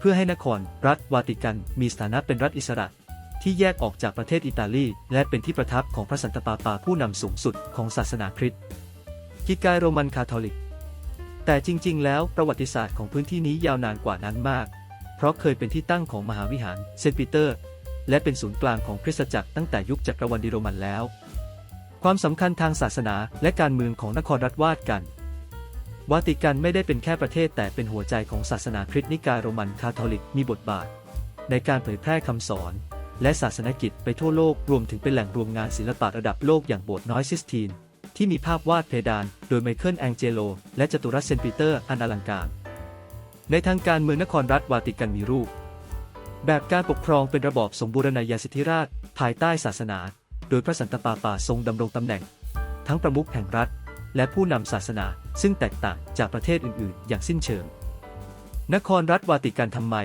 เพื่อให้นครรัฐวาติกันมีสถานะเป็นรัฐอิสระ ที่แยกออกจากประเทศอิตาลี และเป็นที่ประทับของพระสันตะปาปาผู้นำสูงสุดของศาสนาคริสต์กิกายโรมันคาทอลิก แต่จริง ๆ แล้วประวัติศาสตร์ของพื้นที่นี้ยาวนานกว่านั้นมาก เพราะเคยเป็นที่ตั้งของมหาวิหารเซนต์ปีเตอร์ และเป็นศูนย์กลางของคริสตจักรตั้งแต่ยุคจักรวรรดิโรมันแล้ว ความสำคัญทางศาสนาและการเมืองของนครรัฐวาติกัน วาติกันไม่ได้เป็นแค่ประเทศแต่เป็นหัวใจของศาสนาคริสต์นิกายโรมันคาทอลิกมีบทบาท ในการเผยแพร่คำสอน และศาสนกิจไปทั่วโลกรวมถึงเป็นแหล่งรวมงานศิลปะระดับโลกอย่างโบสถ์น้อยซิสตีน ที่มีภาพวาดเพดาน โดยไมเคิลแองเจโล และจตุรัสเซนปีเตอร์อันอลังการ ในทางการเมืองนครรัฐวาติกันมีรูป แบบการปกครองเป็นระบอบสมบูรณาญาสิทธิราช ภายใต้ศาสนา โดยพระสันตะปาปาทรงดำรงตำแหน่ง ทั้งประมุขแห่งรัฐ และผู้นำศาสนาซึ่งแตกต่างจากประเทศอื่นๆ อย่างสิ้นเชิง นครรัฐวาติกันทำไม